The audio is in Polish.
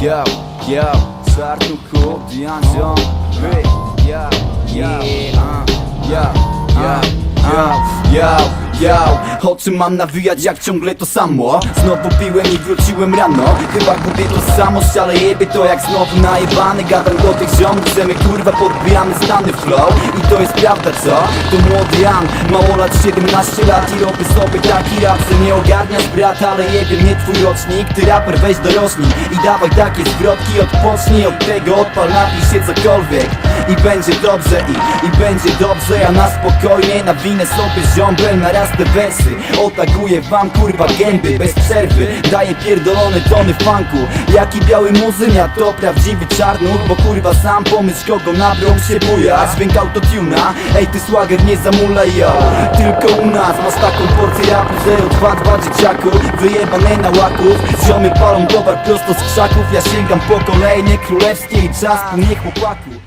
Yo, yo, czarnuchu, Dianzion, hey, yo, yo, uh, yo, yo, uh, yo, O czym mam nawijać jak ciągle to samo. Znowu piłem i wróciłem rano. Chyba gubię tożsamość, ale jebie to jak znowu najebany Gadam do tych ziomów, że my kurwa podbijamy stany flow. I to jest prawda co? To młody Jan, mało lat 17 lat I robię sobie taki rap, że nie ogarniasz brat Ale jebie mnie twój rocznik, ty raper weź dorośnij I dawaj takie zwrotki, odpocznij od tego Odpal, napij się cokolwiek i będzie dobrze i, i będzie dobrze. Ja na spokojnie nawinę sobie ziombel na raz te wersy. Otakuję wam kurwa gęby bez przerwy. Daję pierdolone tony funku Jaki biały muzyn, ja to prawdziwy czarnuk Bo kurwa sam pomysł kogo nabrał się buja Dźwięk autotuna, ej ty swagger nie zamulaj yo. Tylko u nas masz taką porcję rapu 022 dzieciaku. Wyjebane na łaków Ziomy palą towar prosto z krzaków. Ja sięgam po kolejne królewskie i czas nie chłopaku